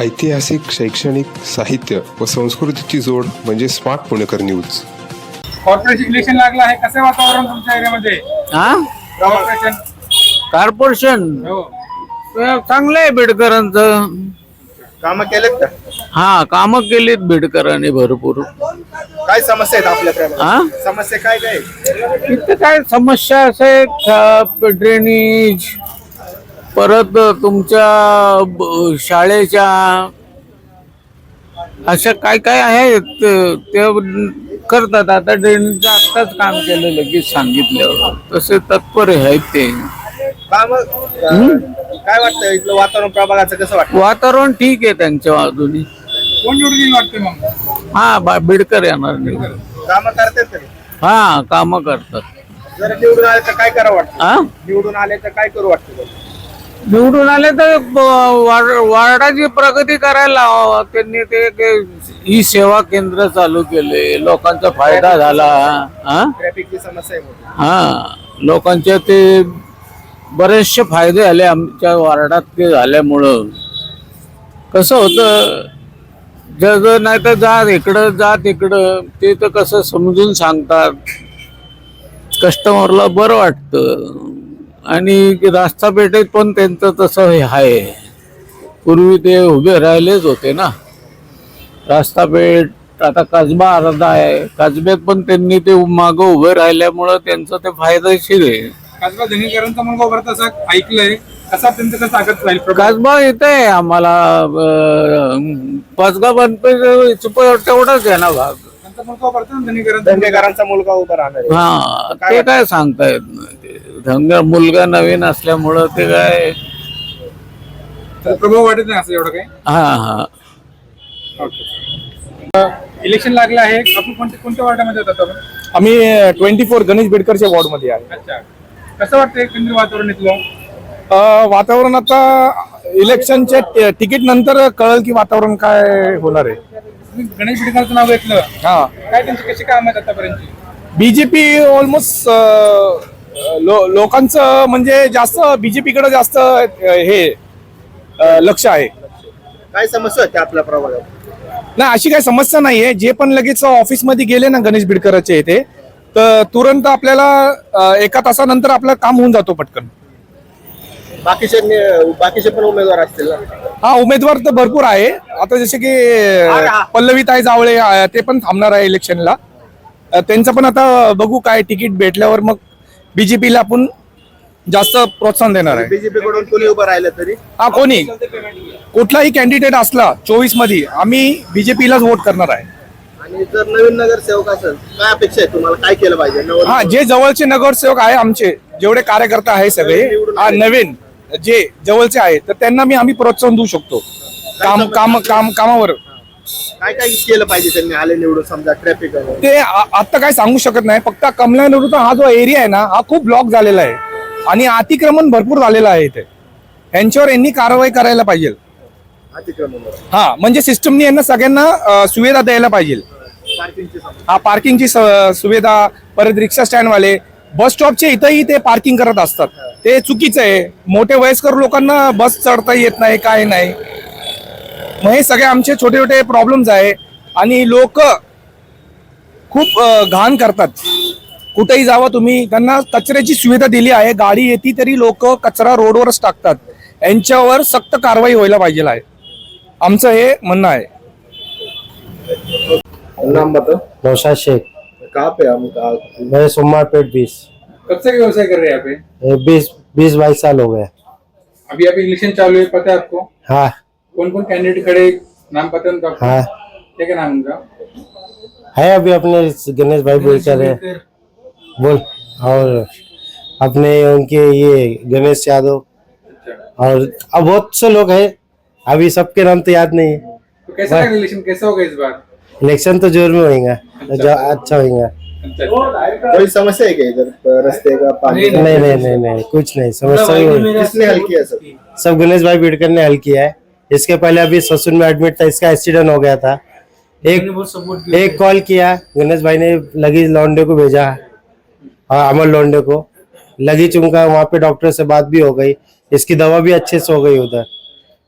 ऐतिहासिक शैक्षणिक साहित्य व संस्कृतीची जोड म्हणजे स्मार्ट पुणेकर न्यूज. कॉर्पोरेशन इलेक्शन लागलं आहे. कसं वातावरण तुमच्या एरियामध्ये? हा कॉर्पोरेशन कॉर्पोरेशन हो. चांगलं आहे बेडकरांचं. कामं केलेत का? हा कामं केलीत बेडकरांनी भरपूर. काय समस्या आहेत आपल्याकडे हा समस्या काय काय आहेत? इथं काय समस्या असे खप ड्रेनेज परत तुमच्या शाळेच्या अशा काय काय आहेत ते- करतात. आता ड्रेनेजचं आत्ताच काम केलं लगेच सांगितलं. तसे तत्पर आहेत ते. काय वाटतं? इथलं वातावरण प्रभागाचं कसं वाटतं? वातावरण ठीक आहे त्यांच्या बाजूनी कोण निवडून वाटते मग? हा बा- बिडकर येणार नाही कामं करतात हा काम करतात. जर निवडून आले तर काय करावं वाटतं? हा निवडून आले तर काय करू वाटतं? निवडून आले तर वार्डाची प्रगती करायला त्यांनी ते ही सेवा केंद्र चालू केले. लोकांचा फायदा झाला. हा? ट्रॅफिकची समस्या हा. लोकांचे ते बरेचसे फायदे झाले आमच्या वार्डात ते झाल्यामुळं. कसं होतं जग नाही तर जा इकडं जा तिकडं. ते तर कसं समजून सांगतात. कस्टमरला बरं वाटतं. आणि रास्ता पेठेत पण त्यांचं तसं हे आहे. पूर्वी ते उभे राहिलेच होते ना. रास्ता पेठ आता कसबा अर्धा आहे. कसब्यात पण त्यांनी ते मागं उभे राहिल्यामुळं त्यांचं ते फायदेशीर आहे. कसबा धनीकरांचा मुलगा असं ऐकलंय. कसा त्यांचं कसं ताकद राहील? प्रभाव? कसबा येत आहे आम्हाला पाचगा बनपे तेवढाच आहे ना भाग. त्यांचा मुलगा उभा धनीकरांचा? मुलगा राहणार हा ते काय सांगता येत नाही ते. धंग मुलगा नवीन असल्यामुळं ते काय तर प्रभाव वाटत नाही असं एवढं काही? हा हा. इलेक्शन लागलं आहे. आपण कोणत्या कोणत्या वार्डामध्ये होतात आपण? आम्ही ट्वेंटी फोर गणेश बेडकरच्या वॉर्डमध्ये आहे. अच्छा. कसं वाटतं एकंदरीत वातावरण इथलं? अ, वातावरण आता इलेक्शनच्या तिकीट नंतर कळल की वातावरण काय होणार आहे. तुम्ही गणेश बिडकरचं नाव घेतलं. हा. काय त्यांची कशी काम आहेत आतापर्यंत बीजेपी ऑलमोस्ट लोकांचं म्हणजे जास्त बीजेपी कडे जास्त हे लक्ष आहे. काय समस्या होत्या आपल्या प्रभागात नाही अशी काही समस्या नाहीये. जे पण लगेच ऑफिसमध्ये गेले ना गणेश बिडकरचे इथे तर तुरंत आपल्याला एका तासानंतर आपलं काम होऊन जातो पटकन. बाकीचे ने- बाकीचे पण उमेदवार असतील ना? हा उमेदवार तर भरपूर आहे. आता जसे की पल्लवीताई जावळे अ, ते पण थांबणार आहे इलेक्शनला. अ, त्यांचं पण आता बघू काय तिकीट भेटल्यावर मग बीजेपीला आपण जास्त प्रोत्साहन देणार आहे. बीजेपी कडून कोणी उभं राहिलं तरी? हा कोणी? कुठलाही कॅन्डिडेट असला चोवीसमध्ये आम्ही बीजेपीलाच वोट करणार आहे. आणि जर नवीन नगरसेवक असेल काय अपेक्षा आहे तुम्हाला? काय केलं पाहिजे? हा जे जवळचे नगरसेवक आहे आमचे जेवढे कार्यकर्ता आहे सगळे हा नवीन जे जवळचे आहे तर त्यांना मी आम्ही प्रोत्साहन देऊ शकतो. काम काम काम कामावर. काय काय केलं पाहिजे त्यांनी आले निवडून समजा ट्रॅफिक ते आ- आता काय सांगू शकत नाही. फक्त कमला नेहरूचा हा जो एरिया आहे ना हा खूप ब्लॉक झालेला आहे. आणि अतिक्रमण भरपूर झालेलं आहे इथे. यांच्यावर यांनी कारवाई करायला पाहिजे. अतिक्रमण हा म्हणजे सिस्टमनी यांना सगळ्यांना अ, सुविधा द्यायला पाहिजे. पार्किंगची समस्या. हा पार्किंगची स- सुविधा परत रिक्षा स्टँडवाले बस स्टॉपचे इथंही ते पार्किंग करत असतात. ते चुकीचं आहे. मोठे वयस्कर लोकांना बस चढता येत नाही काय नाही. मग हे सगळे आमचे छोटे छोटे प्रॉब्लेम्स आहे. आणि लोक खूप घाण करतात. कुठेही जावा तुम्ही. त्यांना कचऱ्याची सुविधा दिली आहे. गाडी येते तरी लोक कचरा रोडवरच टाकतात. यांच्यावर सक्त कारवाई व्हायला पाहिजे आहे. आमचं हे म्हणणं आहे. नाम बताओ. नौशाद शेख. कहाँ पे हम कहाँ- मैं सोमवार पेट बीस. कब से व्यवसाय कर रहे हैं यहाँ पे ये बीस बीस बाईस साल हो गए. अभी अभी इलेक्शन चालू है पता है आपको? हाँ। कौन कौन कैंडिडेट खड़े? नाम पता है उनका हाँ। क्या क्या नाम उनका? है अभी अपने गणेश भाई बोलकर है। बोल। और अपने उनके ये गणेश यादव। और अब बहुत से लोग हैं। अभी सबके नाम तो याद नहीं है। तो कैसा इलेक्शन कैसा होगा इस बार? इलेक्शन तो ज़ोर में होगा जो अच्छा होएगा। अच्छा, अच्छा। कोई समस्या है क्या इधर? रस्ते का पानी नहीं नहीं नहीं नहीं कुछ नहीं। समस्या ही किसने हल किया सब? सब गणेश भाई बिडकर ने हल किया है। इसके पहले अभी ससुर में एडमिट था इसका एक्सीडेंट हो गया था। एक एक कॉल किया गणेश भाई ने लगी लौंडे को भेजा हाँ अमर लौंडे को। लगी चुनका वहाँ पे डॉक्टर से बात भी हो गई इसकी दवा भी अच्छे से हो गई उधर।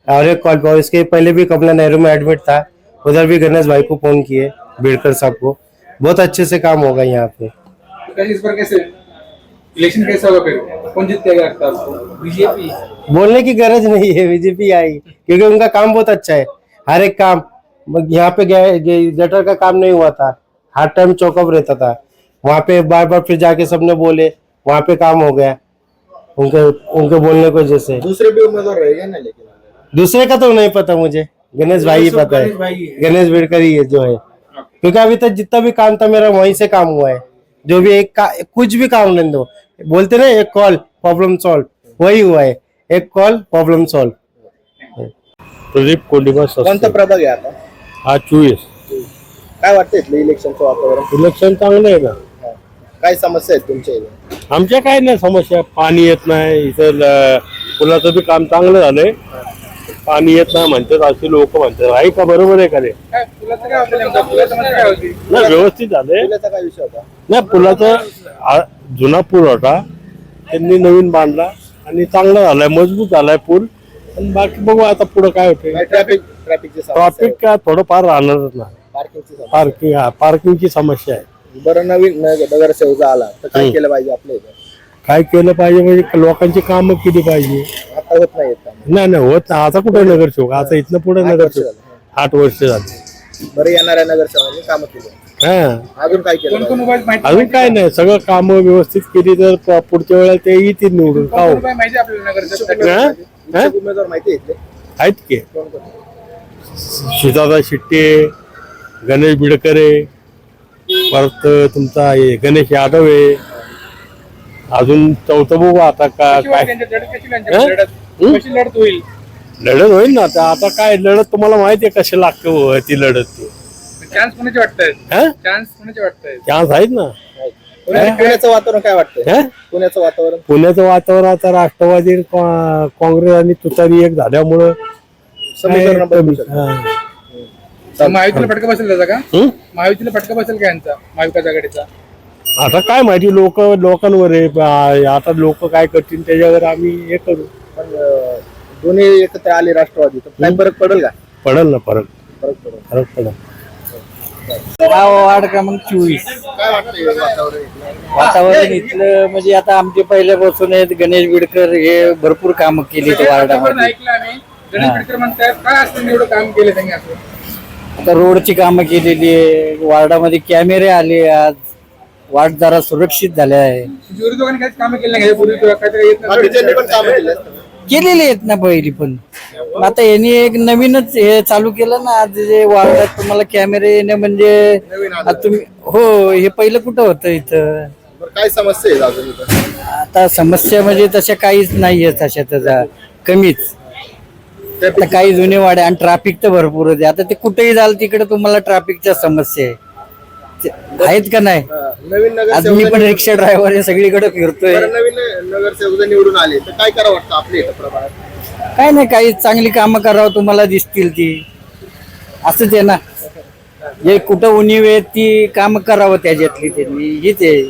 और एक कॉल पर इसके पहले भी कमला नेहरू में एडमिट था उधर भी गणेश भाई को फ़ोन किए बेड़कर साहब को। बहुत अच्छे से काम होगा यहाँ पे। इस बार कैसे? इलेक्शन कैसा होगा फिर? कौन जीत के लगता है आपको? बीजेपी। बोलने की गरज नहीं है बीजेपी आई क्योंकि उनका काम बहुत अच्छा है। हर एक काम यहाँ पे गए- गटर का काम नहीं हुआ था। हर टाइम चौकअप रहता था। वहाँ पे बार बार फिर जाके सबने बोले वहाँ पे काम हो गया। उनके उनके बोलने की वजह से। दूसरे भी उम्मीदवार रहेगा ना लेकिन? दूसरे का तो नहीं पता मुझे। गणेश भाई ही पता है। गणेश बेड़कर ही है जो है। क्योंकि अभी तक जितना भी काम था मेरा वहीं से काम हुआ है। जो भी एक का, कुछ भी काम लेने दो। बोलते ना एक कॉल प्रॉब्लम सॉल्व वही हुआ है। एक कॉल प्रॉब्लम सॉल्व प्रदीप कोंडिमा कोणता प्रभाग आहे आता? हा चोवीस। काय वाटतं इथलं इलेक्शनचं वातावरण? इलेक्शन चांगलं आहे ना। काय समस्या आहेत तुमच्या इथे? आमच्या काय नाही समस्या. पाणी येत नाही. इथं ल- पुलाचं बी काम चांगलं झालंय. पाणी येत नाही म्हणतात. असे लोक म्हणतात. आहे का बरोबर आहे का रे काय होती? नाही व्यवस्थित होता? नाही पुलाचा जुना पूल होता. त्यांनी नवीन बांधला आणि चांगला झालाय मजबूत झालाय पूल. आणि बाकी बघू आता पुढे काय होते काय ट्रॅफिक ट्रॅफिकची ट्रॉफिक काय थोडंफार राहणारच ना पार्किंगची समस्या. पार्किंग हा पार्किंगची समस्या आहे. बरं नवीन नग- नगरसेवक आला. तर काय केलं पाहिजे आपल्या इथे? काय केलं पाहिजे म्हणजे लोकांची कामं केली पाहिजे. आता होत नाही नाही नाही होत. आता कुठे नगरसेवक आता इथनं पुढे नगरसेवक आठ वर्ष झाले. बरं येणाऱ्या नगरसेवकांनी कामं केली हा अजून काय केलं माहिती अजून काय नाही सगळं कामं व्यवस्थित केली तर प- पुढच्या वेळेला ते येतील निवडून का कोण हो? कोण उभा माहिती आहे आपल्याला नगरसेवक हा? हा? इच्छुक उमेदवार माहिती आहे इथले आहेत की कोण कोण शितादा शिट्टे गणेश बिडकरे परत तुमचा हे गणेश यादव आहे अजून चौथं बघू आता का काय त्यांच्या लढत कशी हा? त्यांच्या लढत? कशी लढत होईल लढत होईल ना आता आता काय लढत तुम्हाला माहिती आहे कशी लागते हो ती लढत? ती चान्स कोणाचे वाटतायत हा? चान्स कोणाचे वाटतायत चान्स आहेत ना. पुण्या- पुण्याचं वातावरण काय वाटतंय? हा? पुण्याचं वातावरण? पुण्याचं वातावरण आता राष्ट्रवादी का- काँग्रेस आणि तुतारी एक झाल्यामुळं समीकरण बदलू शकतं. हा. महायुतीला फटका बसेल त्याचा का? हं? महायुतीला फटका बसेल का यांचा? महाविकास आघाडीचा? आता काय माहिती लोक लोकांवर आहे. बा- आता लोक काय करतील त्याच्यावर आम्ही हे करू. पण अं, दोन्ही एकत्र आले राष्ट्रवादी तर काय फरक पडेल का? पडेल ना फरक. फरक पडेल. फरक पडेल. वार्ड क्रमांक चोवीस. काय वाटतंय वातावरण इथलं? वातावरण इथलं म्हणजे आता आमचे पहिल्यापासून आहेत गणेश बिडकर हे भरपूर कामं केली त्या वार्डामध्ये. ऐकलं आम्ही. गणेश बिडकर म्हणतायत काय असतं एवढं काम केलं त्यांनी असं? आता रोडची कामं केलेली आहे. वार्डामध्ये कॅमेरे आले आज. वार्ड जरा सुरक्षित झाले आहे. विरोधकांनी काहीच कामं केली नाही पूर्वी काहीतरी येत बाकीच्यांनी पण नव्हतं. कामं केली असतील. केलेले आहेत ना पहिली पण. आता यांनी एक नवीनच हे चालू केलं ना आज जे वार्डात तुम्हाला कॅमेरे येणे म्हणजे आता तुम्ही हो हे पहिलं कुठं होतं इथं? बरं, काय समस्या आहेत अजून इथं? आता समस्या म्हणजे तशा काहीच नाही आहे तशा त्याचा कमीच आता काही जुने वाडे आणि ट्रॅफिक तर भरपूर होते आता ते कुठेही जाल तिकडे तुम्हाला ट्रॅफिकच्या समस्या आहे. आहेत. का नाही? नवीन आज मी पण नगरसेवक रिक्षा ड्रायव्हर आहे सगळीकडे फिरतोय. नवीन नगरसेवक जर निवडून आले. तर काय करावं वाटतं आपल्या इथं प्रमाणात काय नाही काही चांगली कामं करावं तुम्हाला दिसतील ती. असंच आहे ना. जे कुठं उणीव आहे ती कामं करावं त्याच्यातली त्यांनी. हीच आहे.